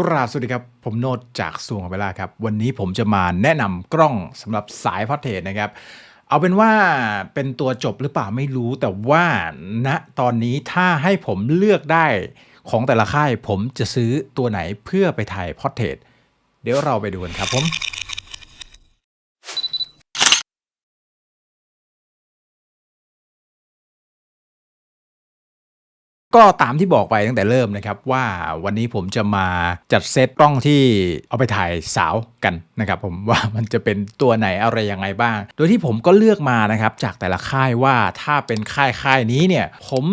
กราบสวัสดีครับ ผมโนดจากสวงเวลาครับ วันนี้ผมจะมาแนะนำกล้องสำหรับสายพอร์เทรตนะครับ เอาเป็นว่าเป็นตัวจบหรือเปล่าไม่รู้ แต่ว่าณตอนนี้ถ้าให้ผมเลือกได้ของแต่ละค่าย ผมจะซื้อตัวไหนเพื่อไปถ่ายพอร์เทรตเดี๋ยวเราไปดูกันครับผม ก็ตามที่บอกไปตั้งแต่เริ่มนะครับว่าวันนี้ผมจะมาจัดเซตกล้องที่เอาไปถ่ายสาวกันนะครับผมว่ามันจะเป็นตัวไหนอะไรยังไงบ้าง โดยที่ผมก็เลือกมานะครับจากแต่ละค่ายว่าถ้าเป็นค่ายค่ายนี้เนี่ยผม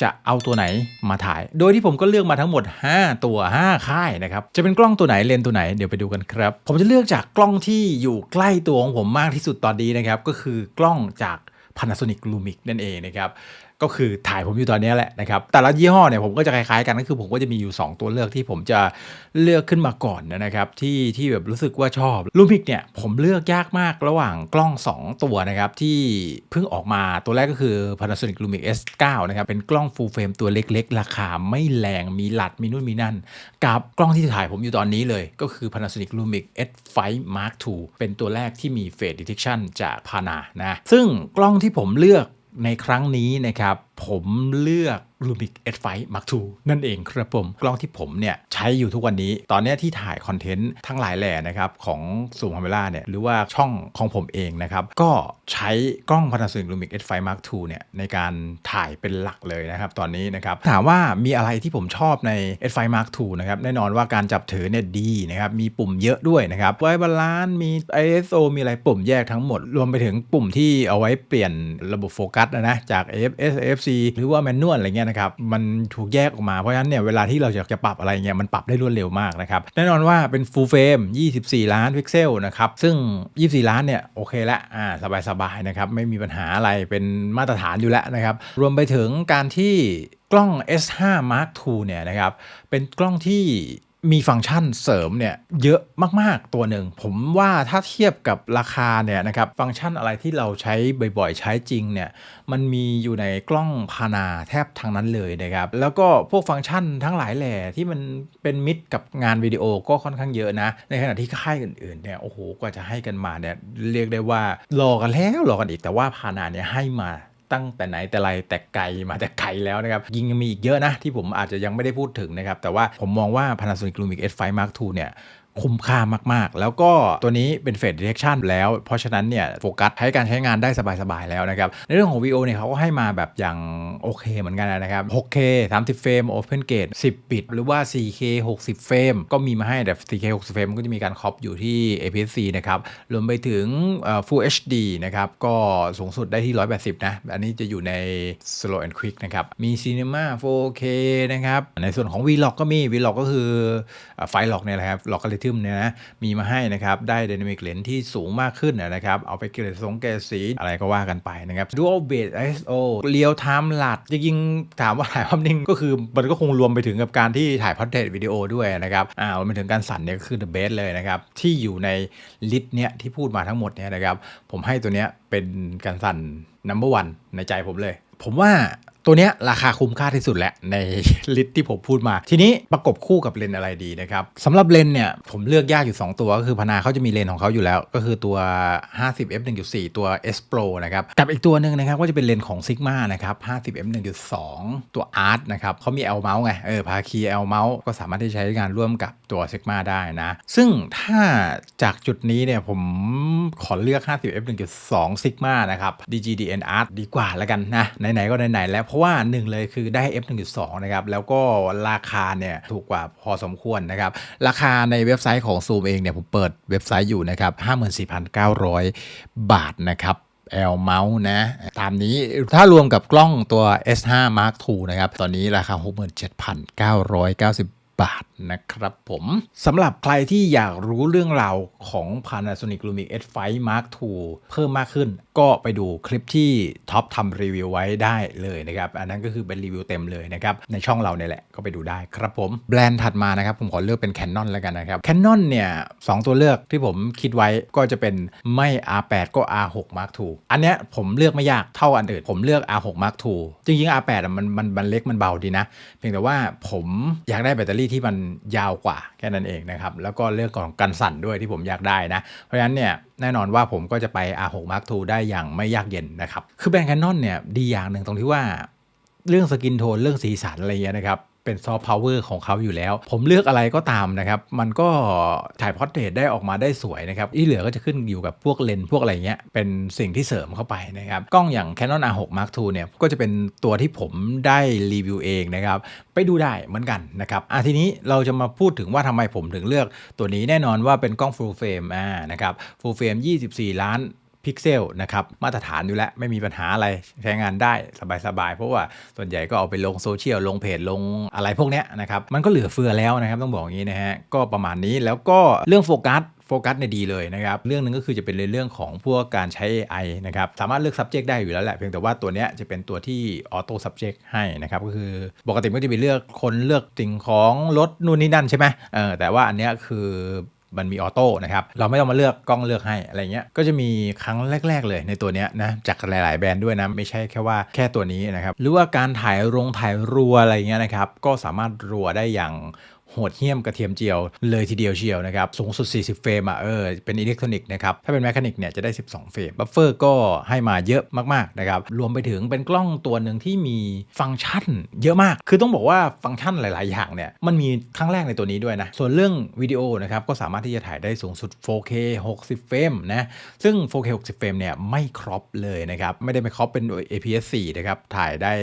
จะเอาตัวไหนมาถ่าย โดยที่ผมก็เลือกมาทั้งหมด 5 ตัว 5 ค่ายนะครับ จะเป็นกล้องตัวไหนเลนตัวไหนเดี๋ยวไปดูกันครับ ผมจะเลือกจากกล้องที่อยู่ใกล้ตัวของผมมากที่สุดตอนนี้นะครับ ก็คือกล้องจาก Panasonic Lumix นั่นเองนะครับ ก็คือถ่ายผมอยู่ตอนนี้แหละนะครับแต่ละยี่ห้อเนี่ยผมก็จะคล้ายๆกันก็คือผมก็จะมีอยู่ 2 ตัวเลือกที่ผมจะเลือกขึ้นมาก่อนนะครับที่ที่แบบรู้สึกว่าชอบลูมิกเนี่ยผมเลือกยากมากระหว่างกล้อง 2 ตัวนะครับที่เพิ่งออกมาตัวแรกก็คือ Panasonic Lumix S9 นะครับเป็นกล้อง full frame ตัวเล็กๆ ราคาไม่แรงมีหลัดมีนู่นมีนั่น กับกล้องที่ถ่ายผมอยู่ตอนนี้เลย ก็คือ Panasonic Lumix S5 Mark II เป็นตัวแรกที่มี Face Detection จาก Pana นะซึ่งกล้องที่ผมเลือก ในครั้งนี้นะครับ ผมเลือก Lumix S5 Mark II นั่นเองครับผม กล้องที่ผมเนี่ยใช้อยู่ทุกวันนี้ ตอนนี้ที่ถ่ายคอนเทนต์ทั้งหลายแหล่นะครับของซูมคาเมล่าเนี่ยหรือว่าช่องของผมเองนะครับ ก็ใช้กล้อง Panasonic Lumix S5 Mark II เนี่ยในการถ่ายเป็นหลักเลยนะครับตอนนี้นะครับ ถามว่ามีอะไรที่ผมชอบใน S5 Mark II นะครับแน่นอนว่าการจับถือเนี่ยดีนะครับมีปุ่มเยอะด้วยนะครับไว้บาลานซ์มี ISO มีอะไรปุ่มแยกทั้งหมด รวมไปถึงปุ่มที่เอาไว้เปลี่ยนระบบโฟกัสนะนะจาก AFS AFC หรือว่าแมนนวลอะไรเงี้ยนะครับมันถูกแยกออกมาเพราะฉะนั้นเนี่ยเวลาที่เราอยากจะปรับอะไรเงี้ยมันปรับได้รวดเร็วมากนะครับแน่นอนว่าเป็น full frame 24 ล้านพิกเซลนะครับซึ่ง 24 ล้านเนี่ยโอเคละอ่าสบายๆนะครับไม่มีปัญหาอะไรเป็นมาตรฐานอยู่แล้วนะครับรวมไปถึงการที่กล้อง S5 Mark II เนี่ยนะครับเป็นกล้องที่ มีฟังก์ชันเสริมเนี่ยเยอะมากๆตัวหนึ่ง ผมว่าถ้าเทียบกับราคาเนี่ยนะครับฟังก์ชันอะไรที่เราใช้บ่อยๆ ใช้จริงเนี่ยมันมีอยู่ในกล้องพานาแทบทางนั้นเลยนะครับ แล้วก็พวกฟังก์ชันทั้งหลายแหล่ที่มันเป็นมิตรกับงานวิดีโอก็ค่อนข้างเยอะนะ ในขณะที่ค่ายอื่นๆเนี่ยโอ้โหกว่าจะให้กันมาเนี่ยเรียกได้ว่ารอกันแล้วรอกันอีกแต่ว่าพานาเนี่ยให้มา ตั้งแต่ไหนแต่ไรแต่ไกลมาแต่ไกลแล้วนะครับยิงยังมีอีกเยอะนะที่ผมอาจจะยังไม่ได้พูดถึงนะครับแต่ว่าผมมองว่า Panasonic Lumix S5 Mark II เนี่ย คุ้มค่ามาก ๆ แล้วก็ตัวนี้เป็น Face Detection แล้ว เพราะฉะนั้นเนี่ยโฟกัสให้การใช้งานได้สบาย ๆ แล้วนะครับ ในเรื่องของ VO เนี่ยเขาก็ให้มาแบบอย่างโอเคเหมือนกันนะครับ 6K 30เฟรม Open Gate 10 บิต หรือว่า 4K 60 เฟรม ก็มีมาให้แต่ 4K 60 เฟรมก็จะมีการครอปอยู่ที่ APS-C นะครับ รวมไปถึง Full HD นะครับ ก็สูงสุดได้ที่ 180 นะ อันนี้จะอยู่ใน Slow and Quick นะครับ มี Cinema 4K นะครับ ในส่วนของ Vlog ก็มี Vlog ก็คือไฟล์ล็อกเนี่ยแหละครับ Logarithm เนี่ยนะมีมาให้นะครับได้ Dynamic Range ที่สูงมากขึ้นนะครับเอาไปเกรดสงเกรดสีอะไรก็ว่ากันไปนะครับ Dual Base ISO เรียวไทม์หลัดจริงๆถามว่าถ่ายภาพนิ่งก็คือมันก็คงรวมไปถึงกับการที่ถ่ายพอร์เทวิดีโอด้วยนะครับอ่ารวมไปถึงการสั่นเนี่ยก็คือ the best เลยนะครับที่อยู่ในลิสต์เนี้ยที่พูดมาทั้งหมดเนี่ยนะครับผมให้ตัวเนี้ยเป็นการสั่น number one ในใจผมเลย ผมว่า ตัวเนี้ยราคาคุ้มค่าที่สุดแหละในลิสต์ที่ผมพูดมา ทีนี้ประกบคู่กับเลนอะไรดีนะครับสำหรับเลนเนี่ยผมเลือกยากอยู่ 2 ตัวก็คือพนาเขาจะมีเลนของเขาอยู่แล้ว ก็คือตัว 50 f 1.4 ตัว S Pro นะครับกับอีกตัวหนึ่งนะครับก็จะเป็นเลนของ Sigma นะครับ50 f 1.2 ตัว Art นะครับเขามี L mount ไงเออพาคี L mount ก็สามารถที่ใช้งานร่วมกับตัว Sigma ได้นะ ซึ่งถ้าจากจุดนี้เนี่ยผมขอเลือก 50 f 1.2 Sigma นะครับ DGDN Art ดีกว่าแล้วกันนะไหนๆก็ไหนๆแล้วเพราะว่าหนึ่งเลยคือได้ F 1.2นะครับแล้วก็ราคาเนี่ยถูกกว่าพอสมควรนะครับราคาในเว็บไซต์ของ Zoom เองเนี่ยผมเปิดเว็บไซต์อยู่นะครับ54,900 บาทนะครับ L Mount นะ ตามนี้ถ้ารวมกับกล้องตัว S5 Mark II นะครับ ตอนนี้ราคา 67,990 บาทนะครับผมสำหรับใครที่อยากรู้เรื่องราวของ Panasonic Lumix S5 Mark II เพิ่มมากขึ้น ก็ไปดูคลิปที่ท็อปทำรีวิวไว้ได้เลยนะครับ อันนั้นก็คือเป็นรีวิวเต็มเลยนะครับ ในช่องเราเนี่ยแหละก็ไปดูได้ครับผม แบรนด์ถัดมานะครับ ผมขอเลือกเป็น Canon แล้วกันนะครับ Canon เนี่ยสตัวเลือกที่ผมคิดไว้ก็จะเป็นไม่ R8 ก็ R6 Mark II อันเนี้ยผมเลือกไม่ยากเท่าอันอื่น ผมเลือก R6 Mark II จริงๆ R8 อะมันมันมันเล็กมันเบาดีนะ เพียงแต่ว่าผมอยากได้แบตเตอรี่ที่มันยาวกว่าแค่นั้นเองนะครับ แล้วก็เรื่องของกันสั่นด้วยที่ผมอยากได้นะ เพราะฉะนั้นเนี่ยแน่นอนว่าผมก็จะไป R6 Mark II ได้อย่างไม่ยากเย็นนะครับ คือแบรนด์ Canon เนี่ยดีอย่างหนึ่งตรงที่ว่าเรื่องสกินโทนเรื่องสีสันอะไรเงี้ยนะครับ เป็นซอฟต์พาวเวอร์ของเขาอยู่แล้ว ผมเลือกอะไรก็ตามนะครับ มันก็ถ่ายพอร์เทรตได้ออกมาได้สวยนะครับ ที่เหลือก็จะขึ้นอยู่กับพวกเลนส์พวกอะไรเงี้ย เป็นสิ่งที่เสริมเข้าไปนะครับ กล้องอย่าง Canon R6 Mark II เนี่ย ก็จะเป็นตัวที่ผมได้รีวิวเองนะครับ ไปดูได้เหมือนกันนะครับอะทีนี้เราจะมาพูดถึงว่าทำไมผมถึงเลือกตัวนี้แน่นอนว่าเป็นกล้อง full frame อ่านะครับ full frame 24 ล้าน พิกเซลนะครับมาตรฐานอยู่แล้วไม่มีปัญหาอะไรใช้งานได้สบายๆ เพราะว่าส่วนใหญ่ก็เอาไปลงโซเชียลลงเพจลงอะไรพวกเนี้ยนะครับมันก็เหลือเฟือแล้วนะครับต้องบอกอย่างนี้นะฮะก็ประมาณนี้แล้วก็เรื่องโฟกัสโฟกัสในยดีเลยนะครับ เรื่องนึงก็คือจะเป็นในเรื่องของพวกการใช้ AI นะครับ สามารถเลือก subject ได้อยู่แล้วแหละ เพียงแต่ว่าตัวเนี้ยจะเป็นตัวที่ auto subject ให้นะครับ ก็คือปกติก็จะมีเลือกคนเลือกสิ่งของรถนู่นนี่นั่นใช่ไหมเออแต่ว่าอันเนี้ยคือ มันมีออโต้นะครับ เราไม่ต้องมาเลือกกล้องเลือกให้อะไรเงี้ย ก็จะมีครั้งแรก ๆ เลยในตัวเนี้ยนะ จากหลาย ๆ แบรนด์ด้วยนะ ไม่ใช่แค่ว่าแค่ตัวนี้นะครับ หรือว่าการถ่ายรงถ่ายรัวอะไรเงี้ยนะครับ ก็สามารถรัวได้อย่าง โหดเหี้ยมกระเทียมเจียวเลยทีเดียวเชียวนะครับ สูงสุด 40 เฟรมอะเออเป็นอิเล็กทรอนิกส์นะครับ ถ้าเป็นแมคานิกเนี่ยจะได้ 12 เฟรมบัฟเฟอร์ก็ให้มาเยอะมาก ๆ นะครับ รวมไปถึงเป็นกล้องตัวหนึ่งที่มีฟังก์ชันเยอะมาก คือต้องบอกว่าฟังก์ชันหลาย ๆ อย่างเนี่ยมันมีครั้งแรกในตัวนี้ด้วยนะ ส่วนเรื่องวิดีโอนะครับก็สามารถที่จะถ่ายได้สูงสุด 4K 60 เฟรมนะซึ่ง 4K 60 เฟรมเนี่ยไม่ครอปเลยนะครับไม่ได้ไปครอปเป็น APS-C นะครับถ่ายได้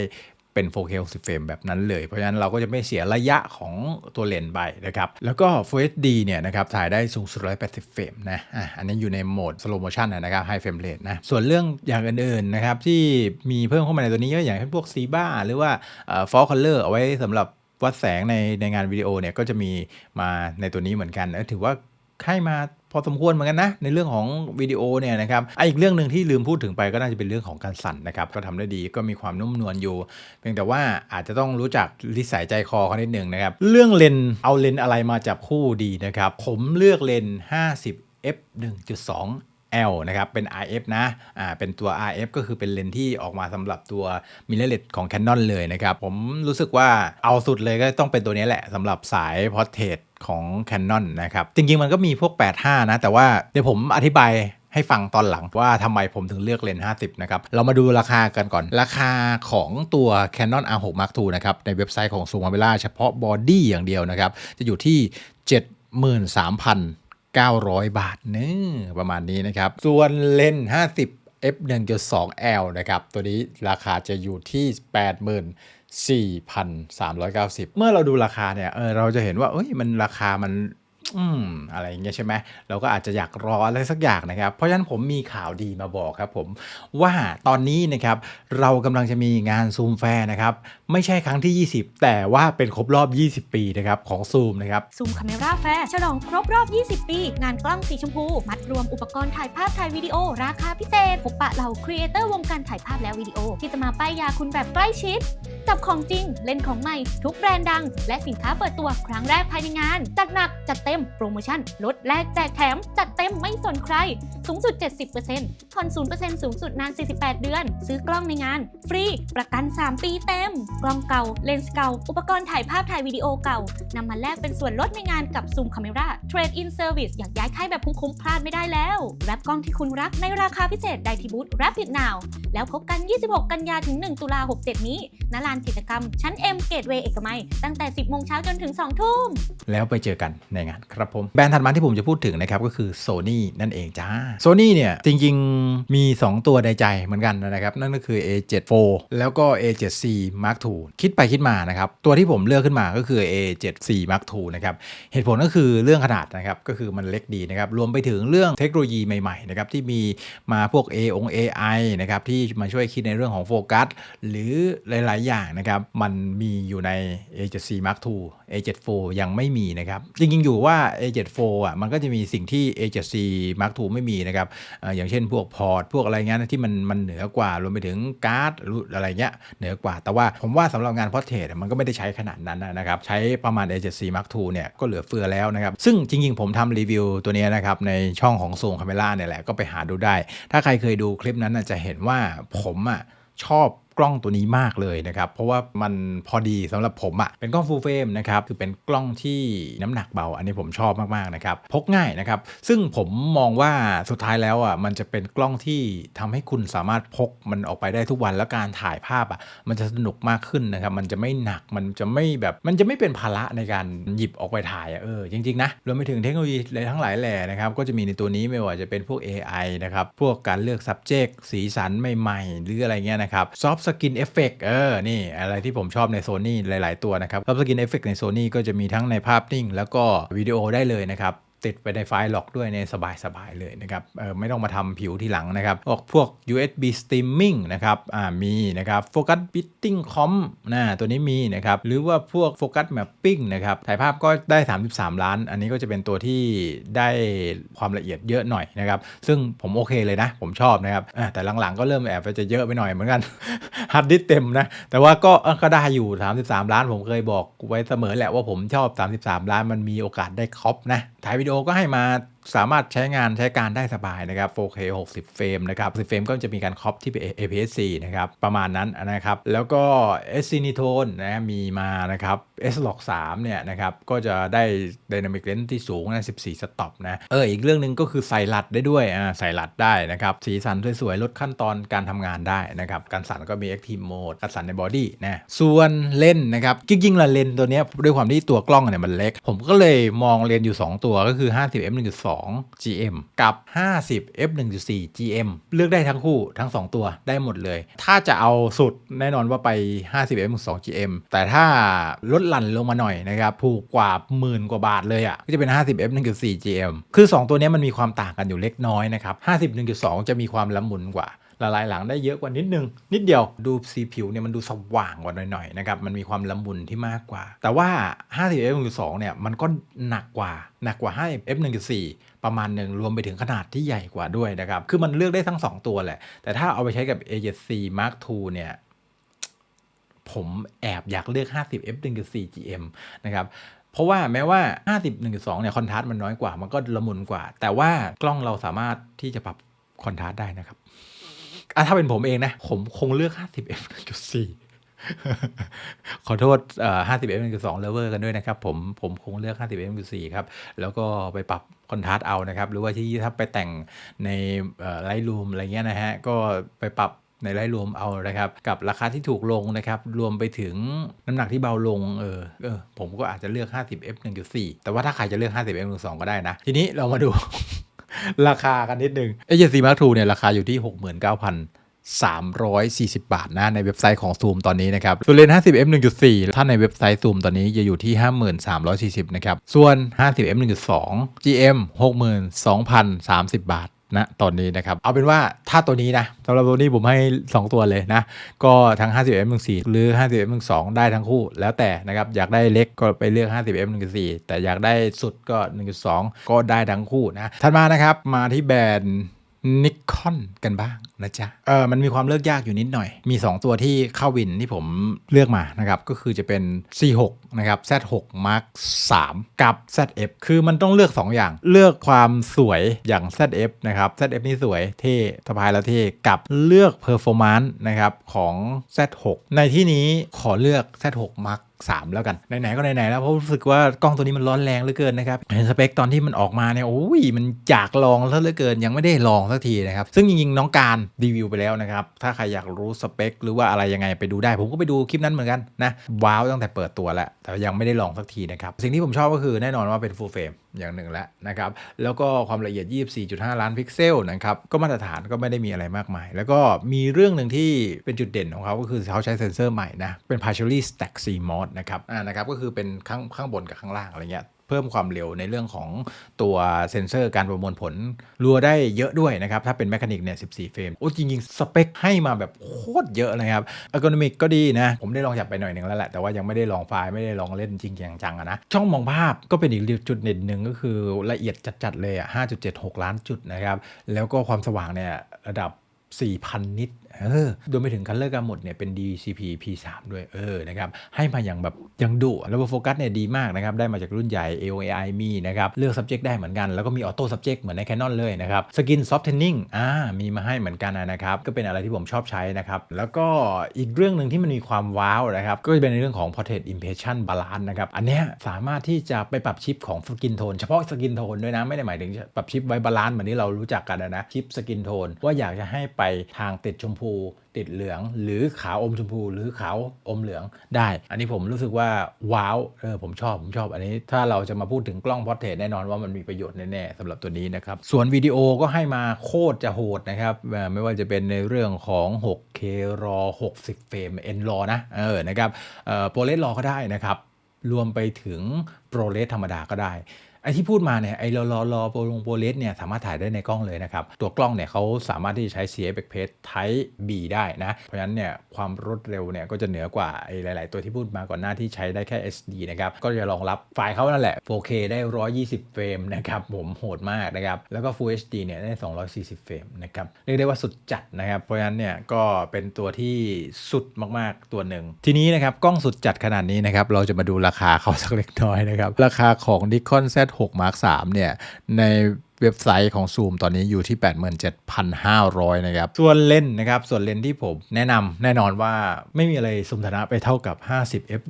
เป็น 4K 60เฟรมแบบนั้นเลย เพราะฉะนั้นเราก็จะไม่เสียระยะของตัวเลนส์ไปนะครับ แล้วก็ Full HD เนี่ยนะครับถ่ายได้สูงสุด 180 เฟรมนะอะอันนี้อยู่ในโหมด slow motion นะครับ high frame rate นะ ส่วนเรื่องอย่างอื่นๆนะครับที่มีเพิ่มเข้ามาในตัวนี้ก็อย่างเช่นพวก c ีบ้าหรือว่าเอ่อ fall color เอาไว้สำหรับวัดแสงในในงานวิดีโอเนี่ยก็จะมีมาในตัวนี้เหมือนกันถือว่า ให้มาพอสมควรเหมือนกันนะ ในเรื่องของวิดีโอเนี่ยนะครับออีกเรื่องหนึ่งที่ลืมพูดถึงไปก็น่าจะเป็นเรื่องของการสั่นนะครับ ก็ทำได้ดีก็มีความนุ่มนวลอยู่ เพียงแต่ว่าอาจจะต้องรู้จักลิสัยใจคอเขานิดหนึ่งนะครับ เรื่องเลนเอาเลนอะไรมาจับคู่ดีนะครับ ผมเลือกเลน50 f 1.2 L นะครับเป็น RF นะอ่าเป็นตัว RF ก็คือเป็นเลนส์ที่ออกมาสำหรับตัวมิเรเลตของ Canon เลยนะครับ ผมรู้สึกว่าเอาสุดเลยก็ต้องเป็นตัวนี้แหละสำหรับสายพอร์เทรตของ Canon นะครับ จริง ๆ มันก็มีพวก 85 นะ แต่ว่าเดี๋ยวผมอธิบายให้ฟังตอนหลังว่าทำไมผมถึงเลือกเลนส์ 50 นะครับ เรามาดูราคากันก่อน ราคาของตัว Canon R6 Mark II นะครับ ในเว็บไซต์ของ Zoom Camera เฉพาะบอดี้อย่างเดียวนะครับ จะอยู่ที่ 73,000 900 บาทนี่ประมาณนี้นะครับ ส่วนเลนส์50 f 1.2 l นะครับ ตัวนี้ราคาจะอยู่ที่ 84,390 เมื่อเราดูราคาเนี่ยเออเราจะเห็นว่าเอ้ยมันราคามัน อืมอะไรอย่างเงี้ยใช่ไหมเราก็อาจจะอยากรออะไรสักอย่างนะครับ เพราะฉะนั้นผมมีข่าวดีมาบอกครับผมว่าตอนนี้นะครับเรากำลังจะมีงานซูมแฟร์นะครับ ไม่ใช่ครั้งที่ 20 แต่ว่าเป็นครบรอบ 20 ปีนะครับของซูมนะครับซูมคาเมราแฟร์ฉลองครบรอบ 20 ปี งานกล้องสีชมพู มัดรวมอุปกรณ์ถ่ายภาพถ่ายวิดีโอ ราคาพิเศษพบปะเหล่าครีเอเตอร์วงการถ่ายภาพและวิดีโอ ที่จะมาป้ายยาคุณแบบใกล้ชิดจับของจริงเล่นของใหม่ ทุกแบรนด์ดัง และสินค้าเปิดตัวครั้งแรกภายในงานจัดหนักจัดเต็มโปรโมชั่น ลดแลกแจกแถม จัดเต็มไม่สนใคร สูงสุด 70%ผ่อน0%สูงสุดนาน 48 เดือน ซื้อกล้องในงาน ฟรี ประกัน 3 ปีเต็ม กล้องเก่า เลนส์เก่า อุปกรณ์ถ่ายภาพถ่ายวิดีโอเก่านำมาแลกเป็นส่วนลดในงานกับ Zoom Camera Trade in Service อยากย้ายค่ายแบบคุ้มๆพลาดไม่ได้แล้วแรับกล้องที่คุณรักในราคาพิเศษได้ที่บูธ Rapid Now แล้วพบกัน 26 กันยาถึง 1 ตุลา67 นี้ณลานกิจกรรม ชั้น M เกตเวย์เอกมัย ตั้งแต่ 10 โมงเช้าจนถึง 2 ทุ่ม แล้วไปเจอกันในงานครับผมแบรนด์ถัดมาที่ผมจะพูดถึงนะครับก็คือ Sony นั่นเองจ้า Sony เนี่ยจริงๆมี 2 ตัวในใจเหมือนกันนะครับ นั่นก็คือ A7 IV แล้วก็ A7C Mark II คิดไปคิดมานะครับตัวที่ผมเลือกขึ้นมาก็คือ A7C Mark II นะครับเหตุผลก็คือเรื่องขนาดนะครับก็คือมันเล็กดีนะครับรวมไปถึงเรื่องเทคโนโลยีใหม่ๆนะครับที่มีมาพวก A อง AI นะครับที่มาช่วยคิดในเรื่องของโฟกัสหรือหลาย ๆ อย่างนะครับมันมีอยู่ใน A7C Mark II A7 IV ยังไม่มีนะครับจริงๆอยู่ว่าว่า A7 IV อะมันก็จะมีสิ่งที่ A7C Mark II ไม่มีนะครับอย่างเช่นพวกพอร์ตพวกอะไรเงี้ยที่มันมันเหนือกว่ารวมไปถึงการ์ดหรืออะไรเงี้ยเหนือกว่า แต่ว่าผมว่าสำหรับงานพอร์เทรตมันก็ไม่ได้ใช้ขนาดนั้นนะครับใช้ประมาณ A7C Mark II เนี่ยก็เหลือเฟือแล้วนะครับซึ่งจริงๆผมทำรีวิวตัวนี้นะครับในช่องของ Zoom Camera เนี่ยแหละก็ไปหาดูได้ ถ้าใครเคยดูคลิปนั้นจะเห็นว่าผมอะชอบ กล้องตัวนี้มากเลยนะครับเพราะว่ามันพอดีสำหรับผมอะ่ะเป็นกล้อง full frame นะครับคือเป็นกล้องที่น้ำหนักเบา อันนี้ผมชอบมากๆนะครับพกง่ายนะครับซึ่งผมมองว่าสุดท้ายแล้วอะ่ะมันจะเป็นกล้องที่ทำให้คุณสามารถพกมันออกไปได้ทุกวันแล้วการถ่ายภาพอะ่ะมันจะสนุกมากขึ้นนะครับมันจะไม่หนักมันจะไม่แบบมันจะไม่เป็นภาระในการหยิบออกไปถ่ายอะเออจริงๆนะรวมไปถึงเทคโนโลยีอะไรทั้งหลายแหล่นะครับก็จะมีในตัวนี้ไม่ว่าจะเป็นพวก AI นะครับพวกการเลือก subject สีสันใหม่ๆ หรืออะไรเงี้ยนะครับ soft skin effect เออ นี่อะไรที่ผมชอบในโซนี่หลาย ๆ ตัวนะครับรับสกินเอฟเฟกในโซนี่ก็จะมีทั้งในภาพนิ่ง แล้วก็วิดีโอได้เลยนะครับ ติดไปในไฟล์ล็อกด้วยในสบายๆเลยนะครับไม่ต้องมาทำผิวที่หลังนะครับพวกพวก USB streaming นะครับมีนะครับ focus bitting com นะตัวนี้มีนะครับหรือว่าพวก focus mapping นะครับถ่ายภาพก็ได้ 33 ล้าน อันนี้ก็จะเป็นตัวที่ได้ความละเอียดเยอะหน่อยนะครับซึ่งผมโอเคเลยนะ ผมชอบนะครับแต่หลังๆก็เริ่มแอบไปจะเยอะไปหน่อยเหมือนกันฮาร์ดดิสก์เต็มนะแต่ว่าก็ก็ได้อยู่ 33 ล้าน ผมเคยบอกไว้เสมอแหละว่าผมชอบ 33 ล้านมันมีโอกาสได้ครอปนะถ่ายวิดีโอก็ให้มา สามารถใช้งานใช้การได้สบายนะครับ 4K 60 เฟรมนะครับ10เฟรมก็จะมีการครอปที่เป็น APS-C นะครับประมาณนั้นนะครับ แล้วก็ S Cinetone นะมีมานะครับ S Log 3เนี่ยนะครับก็จะได้ Dynamic Range ที่สูงนะ14 สต็อปนะเอออีกเรื่องหนึ่งก็คือใส่หลัดได้ด้วยอ่าใส่หลัดได้นะครับ สีสันสวยๆ ลดขั้นตอนการทำงานได้นะครับ การสั่นก็มี Active Mode การสั่นในบอดี้นะส่วนเลนนะครับจริงๆละเลนตัวเนี้ยด้วยความที่ตัวกล้องเนี่ยมันเล็ก ผมก็เลยมองเลนอยู่ 2 ตัวก็คือ 50 f 1.2 2 GM กับ 50 f 1.4 GM เลือกได้ทั้งคู่ทั้ง 2 ตัวได้หมดเลย ถ้าจะเอาสุดแน่นอนว่าไป 50 f 1.2 GM แต่ถ้าลดหลั่นลงมาหน่อยนะครับถูกกว่าหมื่นกว่าบาทเลยอะ่ะก็จะเป็น 50 f 1.4 GM คือ 2 ตัวนี้มันมีความต่างกันอยู่เล็กน้อยนะครับ50 1.2 จะมีความละมุนกว่า ละลายหลังได้เยอะกว่านิดนึง นิดเดียวดูสีผิวเนี่ยมันดูสว่างกว่าหน่อยๆนะครับมันมีความละมุนที่มากกว่า แต่ว่า 50 f 1.2เนี่ยมันก็หนักกว่าหนักกว่า 50 f 1.4 ประมาณหนึ่งรวมไปถึงขนาดที่ใหญ่กว่าด้วยนะครับ คือมันเลือกได้ทั้ง 2 ตัวแหละ แต่ถ้าเอาไปใช้กับ A7C Mark II เนี่ยผมแอบอยากเลือก 50 f 1.4 GM นะครับเพราะว่าแม้ว่า 51.2 เนี่ยคอนทราสต์มันน้อยกว่า มันก็ละมุนกว่า แต่ว่ากล้องเราสามารถที่จะปรับคอนทราสต์ได้นะครับ อะถ้าเป็นผมเองนะ ผมคงเลือก 50 f 1.4 ขอโทษ50 f 1.2 lever กันด้วยนะครับ ผมผมคงเลือก 50 f 1.4 ครับ แล้วก็ไปปรับคอนทราสต์เอานะครับ หรือว่าที่ถ้าไปแต่งในไลท์รูมอะไรเงี้ยนะฮะ ก็ไปปรับในไลท์รูมเอานะครับ กับราคาที่ถูกลงนะครับ รวมไปถึงน้ำหนักที่เบาลงเออเออผมก็อาจจะเลือก 50 f 1.4 แต่ว่าถ้าใครจะเลือก 50 f 1.2 ก็ได้นะ ทีนี้เรามาดู ราคากันนิดนึง AJC Mark II เนี่ยราคาอยู่ที่ 69,000 340 บาทนะในเว็บไซต์ของ Zoom ตอนนี้นะครับ ส่วนเลน 50M 1.4 ถ้าในเว็บไซต์ Zoom ตอนนี้จะอยู่ที่ 5340 นะครับ ส่วน 50M 1.2 GM 62,030 บาท นะตอนนี้นะครับ เอาเป็นว่าถ้าตัวนี้นะสำหรับตัวนี้ผมให้ 2 ตัวเลยนะ ก็ทั้ง 50m 1.4หรือ 50m 1.2ได้ทั้งคู่แล้วแต่นะครับ อยากได้เล็กก็ไปเลือก 50m 1.4แต่อยากได้สุดก็ 1.2 ก็ได้ทั้งคู่นะถัดมานะครับ มาที่แบรนด์ นิคอนกันบ้างนะจ๊ะ เออมันมีความเลือกยากอยู่นิดหน่อย มี 2 ตัวที่เข้าวินที่ผมเลือกมานะครับ ก็คือจะเป็น C6 นะครับ Z6 Mark 3 กับ ZF คือมันต้องเลือก 2 อย่าง เลือกความสวยอย่าง ZF นะครับ ZF นี่สวยเท่สะพายแล้วเท่กับเลือก Performance นะครับของ Z6 ในที่นี้ขอเลือก Z6 Mark 3 แล้วกัน ไหนๆก็ไหนๆแล้วเพราะรู้สึกว่ากล้องตัวนี้มันร้อนแรงเหลือเกินนะครับเห็นสเปคตอนที่มันออกมาเนี่ยโอ้ยมันอยากลองซะเหลือเกินยังไม่ได้ลองสักทีนะครับซึ่งจริงๆน้องการรีวิวไปแล้วนะครับถ้าใครอยากรู้สเปคหรือว่าอะไรยังไงไปดูได้ ผมก็ไปดูคลิปนั้นเหมือนกันนะว้าวตั้งแต่เปิดตัวแล้วแต่ยังไม่ได้ลองสักทีนะครับสิ่งที่ผมชอบก็คือแน่นอนว่าเป็น full frame อย่างหนึ่งแล้วนะครับแล้วก็ความละเอียด 24.5 ล้านพิกเซลนะครับก็มาตรฐานก็ไม่ได้มีอะไรมากมาย แล้วก็มีเรื่องหนึ่งที่เป็นจุดเด่นของเขาก็คือเขาใช้เซ็นเซอร์ใหม่นะเป็น partially stack CMOS นะครับอ่านะครับก็คือเป็นข้างข้างบนกับข้างล่างอะไรเงี้ย เพิ่มความเร็วในเรื่องของตัวเซ็นเซอร์การประมวลผลรัวได้เยอะด้วยนะครับ ถ้าเป็นแมคานิกเนี่ย 14 เฟรม โอ้จริง ๆ สเปคให้มาแบบโคตรเยอะนะครับอัลกอริมิกก็ดีนะ ผมได้ลองจับไปหน่อยหนึ่งแล้วแหละ แต่ว่ายังไม่ได้ลองไฟล์ไม่ได้ลองเล่นจริงจังๆอะนะ ช่องมองภาพก็เป็นอีกจุดเด่นหนึ่งก็คือละเอียดจัดๆเลยอะ5.76 ล้านจุดนะครับแล้วก็ความสว่างเนี่ยระดับ4,000 นิต เออรวมไปถึงคัลเลอร์กาหมดเนี่ยเป็น DCP P3 ด้วยเออนะครับให้มาอย่างแบบยังดุระบบโฟกัสเนี่ยดีมากนะครับได้มาจากรุ่นใหญ่ AOAI มีนะครับเลือก subject ได้เหมือนกัน แล้วก็มี auto subject เหมือนใน Canon เลยนะครับสกิน softening อ่ามีมาให้เหมือนกันนะครับก็เป็นอะไรที่ผมชอบใช้นะครับแล้วก็อีกเรื่องหนึ่งที่มันมีความว้าวนะครับก็จะเป็นในเรื่องของ portrait impression balance นะครับอันเนี้ยสามารถที่จะไปปรับชิปของสกินโทนเฉพาะสกินโทนด้วยนะไม่ได้หมายถึงปรับชิปไว้บาลานซ์เหมือนที่เรารู้จักกันนะชิปสกินโทนว่าอยากจะให้ไปทางติดชมพูติดเหลือง หรือขาวอมชมพู หรือขาวอมเหลืองได้ อันนี้ผมรู้สึกว่าว้าวเออผมชอบผมชอบอันนี้ ถ้าเราจะมาพูดถึงกล้องพอร์เทรตแน่นอนว่ามันมีประโยชน์แน่ๆสำหรับตัวนี้นะครับ ส่วนวิดีโอก็ให้มาโคตรจะโหดนะครับ ไม่ว่าจะเป็นในเรื่องของ 6K RAW 60 เฟรม N RAW นะเออนะครับเอ่อ ProRes RAW ก็ได้นะครับรวมไปถึงโปรเลสธรรมดาก็ได้ ไอ้ที่พูดมาเนี่ยไอรอรอรอโปรลงโปรเลสเนี่ยสามารถถ่ายได้ในกล้องเลยนะครับ ตัวกล้องเนี่ยเขาสามารถที่จะใช้ CF Express Type B ได้นะ เพราะฉะนั้นเนี่ยความรวดเร็วเนี่ยก็จะเหนือกว่าไอ้หลาย ๆ ตัวที่พูดมาก่อนหน้าที่ใช้ได้แค่ SD นะครับ ก็จะรองรับไฟล์เขานั่นแหละ 4K ได้ 120 เฟรมนะครับ ผมโหดมากนะครับ แล้วก็ Full HD เนี่ยได้ 240 เฟรมนะครับ เรียกได้ว่าสุดจัดนะครับ เพราะฉะนั้นเนี่ยก็เป็นตัวที่สุดมาก ๆ ตัวหนึ่ง ทีนี้นะครับกล้องสุดจัดขนาดนี้นะครับเราจะมาดูราคาเขาสักเล็กน้อยนะครับราคาของ Nikon Z6 Mark III เนี่ยในเว็บไซต์ของ Zoom ตอนนี้อยู่ที่ 87,500 นะครับ ส่วนเลนส์นะครับ ส่วนเลนส์ที่ผมแนะนำแน่นอนว่าไม่มีอะไรสมฐานะไปเท่ากับ 50 f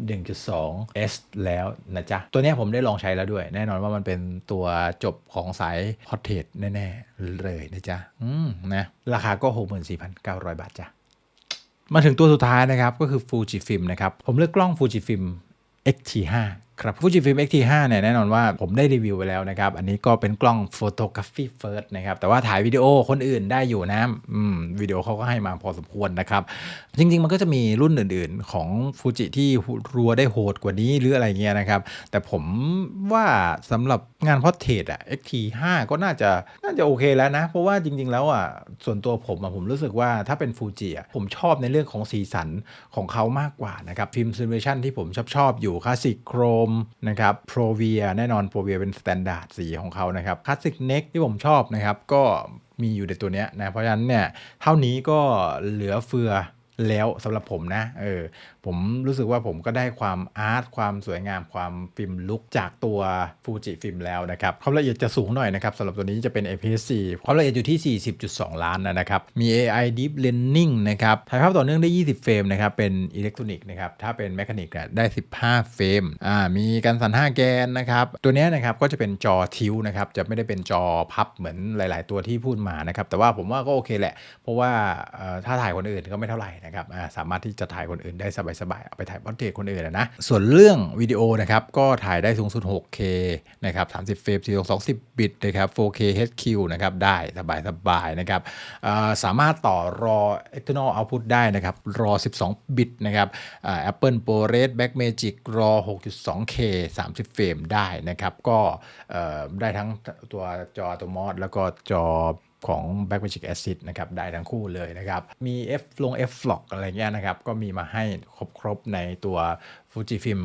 1.2 s แล้วนะจ๊ะ ตัวนี้ผมได้ลองใช้แล้วด้วย แน่นอนว่ามันเป็นตัวจบของสายพอร์เทรตแน่ ๆ เลยนะจ๊ะ อืมนะราคาก็ 64,900 บาทจ้ะ มาถึงตัวสุดท้ายนะครับ ก็คือ Fujifilm นะครับ ผมเลือกกล้อง Fujifilm X-T5 ครับ Fujifilm X-T5 เนี่ยแน่นอนว่าผมได้รีวิวไปแล้วนะครับ อันนี้ก็เป็นกล้อง Photography First นะครับ แต่ว่าถ่ายวิดีโอคนอื่นได้อยู่นะอืมวิดีโอเขาก็ให้มาพอสมควรนะครับ จริง ๆ มันก็จะมีรุ่นอื่น ๆ ของฟูจิที่รัวได้โหดกว่านี้หรืออะไรเงี้ยนะครับ แต่ผมว่าสำหรับงานพอร์เทรตอะ XT5 ก็น่าจะน่าจะโอเคแล้วนะ เพราะว่าจริง ๆ แล้วอะส่วนตัวผมอะผมรู้สึกว่าถ้าเป็นฟูจิอะผมชอบในเรื่องของสีสันของเขามากกว่านะครับฟิล์มซิมูเลชันที่ผมชอบชอบอยู่คลาสสิกโครมนะครับโปรเวียแน่นอนโปรเวียเป็นสแตนดาร์ดสีของเขานะครับคลาสสิกเน็กที่ผมชอบนะครับ ก็มีอยู่ในตัวเนี้ยนะเพราะฉะนั้นเนี่ยเท่านี้ก็เหลือเฟือแล้วสำหรับผมนะเออ ผมรู้สึกว่าผมก็ได้ความอาร์ตความสวยงามความฟิล์มลุกจากตัวฟูจิฟิล์มแล้วนะครับความละเอียดจะสูงหน่อยนะครับสำหรับตัวนี้จะเป็น APS-C ความละเอียดอยู่ที่ 40.2 ล้านนะครับ มี AI Deep Learning นะครับถ่ายภาพต่อเนื่องได้ 20 เฟรมนะครับ เป็นอิเล็กทรอนิกส์นะครับ ถ้าเป็นแมคานิกได้ 15 เฟรมอ่ามีการสั่น5แกนนะครับ ตัวนี้นะครับก็จะเป็นจอทิวนะครับ จะไม่ได้เป็นจอพับเหมือนหลาย ๆ ตัวที่พูดมานะครับ แต่ว่าผมว่าก็โอเคแหละ เพราะว่าถ้าถ่ายคนอื่นก็ไม่เท่าไหร่นะครับสามารถที่จะถ่ายคนอื่นได้สบายๆเอาไปถ่ายพอร์เทรตคนอื่นอะนะ ส่วนเรื่องวิดีโอนะครับก็ถ่ายได้สูงสุด 6K นะครับ30เฟรม420บิตนะครับ 4K HQ นะครับได้สบายๆนะครับสามารถต่อรอ external output ได้นะครับรอ 12 บิตนะครับอ่า Apple ProRes Blackmagic รอ 6.2K 30 เฟรมได้นะครับก็ได้ทั้งตัวจอตัวมอดแล้วก็จอ ของ Back Magic Acid นะครับได้ทั้งคู่เลยนะครับ มี F ลง F Flock อะไรเงี้ยนะครับ ก็มีมาให้ครบๆในตัว Fujifilm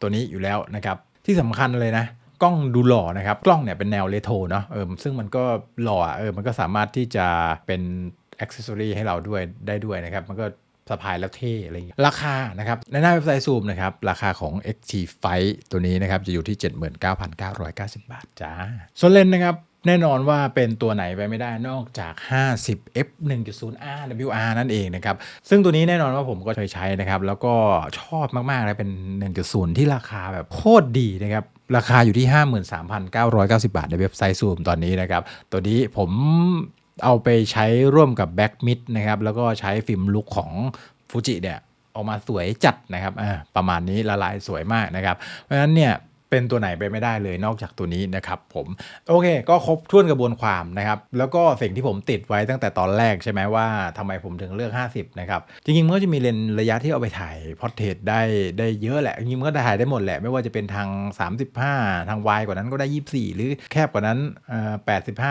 ตัวนี้อยู่แล้วนะครับ ที่สำคัญเลยนะกล้องดูหล่อนะครับ กล้องเนี่ยเป็นแนวเรโทรเนาะเออซึ่งมันก็หล่อเออมันก็สามารถที่จะเป็นอ c เซสซอรีให้เราด้วยได้ด้วยนะครับ มันก็สะพายแล้วเท่อะไรอย่างเงี้ยราคานะครับในหน้าเว็บไซต์ซูมนะครับ ราคาของ XT f i ตัวนี้นะครับ จะอยู่ที่ 79,990 บาทจ้าส่วนเลนส์นะครับ แน่นอนว่าเป็นตัวไหนไปไม่ได้นอกจาก 50 f 1.0 r WR นั่นเองนะครับ ซึ่งตัวนี้แน่นอนว่าผมก็เคยใช้นะครับ แล้วก็ชอบมากๆเลยเป็น 1.0 ที่ราคาแบบโคตรดีนะครับราคาอยู่ที่ 53,990 บาท ในเว็บไซต์ซูมตอนนี้นะครับ ตัวนี้ผมเอาไปใช้ร่วมกับแบ็กมิดนะครับ แล้วก็ใช้ฟิล์มลุกของฟูจิเนี่ยออกมาสวยจัดนะครับประมาณนี้ละลายสวยมากนะครับ เพราะฉะนั้นเนี่ย เป็นตัวไหนไปไม่ได้เลยนอกจากตัวนี้นะครับผมโอเค ก็ครบถ้วนกระบวนความนะครับ แล้วก็สิ่งที่ผมติดไว้ตั้งแต่ตอนแรกใช่ไหมว่าทำไมผมถึงเลือก 50 นะครับ จริงๆมันก็จะมีเลนระยะที่เอาไปถ่ายพอร์เทรตได้ได้เยอะแหละ จริงๆมันก็ถ่ายได้หมดแหละ ไม่ว่าจะเป็นทาง 35 ทางวายกว่านั้นก็ได้ 24 หรือแคบกว่านั้นเอ่อ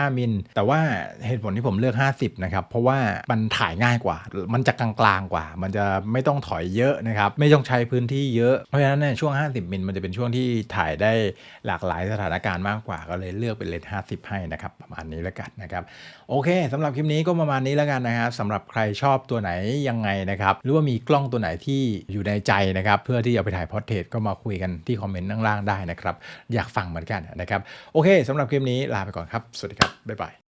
85 มิล แต่ว่าเหตุผลที่ผมเลือก 50 นะครับ เพราะว่ามันถ่ายง่ายกว่า มันจะกลางๆกว่า มันจะไม่ต้องถอยเยอะนะครับไม่ต้องใช้พื้นที่เยอะเพราะฉะนั้นเนี่ยช่วง 50 มิลมันจะเป็นช่วงที่ถ่ายายได้หลากหลายสถานการณ์มากกว่า ก็เลยเลือกเป็นเลนส์50 ให้นะครับ ประมาณนี้แล้วกันนะครับ โอเคสำหรับคลิปนี้ก็ประมาณนี้แล้วกันนะครับสำหรับใครชอบตัวไหนยังไงนะครับ หรือว่ามีกล้องตัวไหนที่อยู่ในใจนะครับ เพื่อที่จะไปถ่ายพอร์เทรตก็มาคุยกันที่คอมเมนต์ข้างล่างได้นะครับ อยากฟังเหมือนกันนะครับ โอเคสำหรับคลิปนี้ลาไปก่อนครับ สวัสดีครับ บ๊ายบาย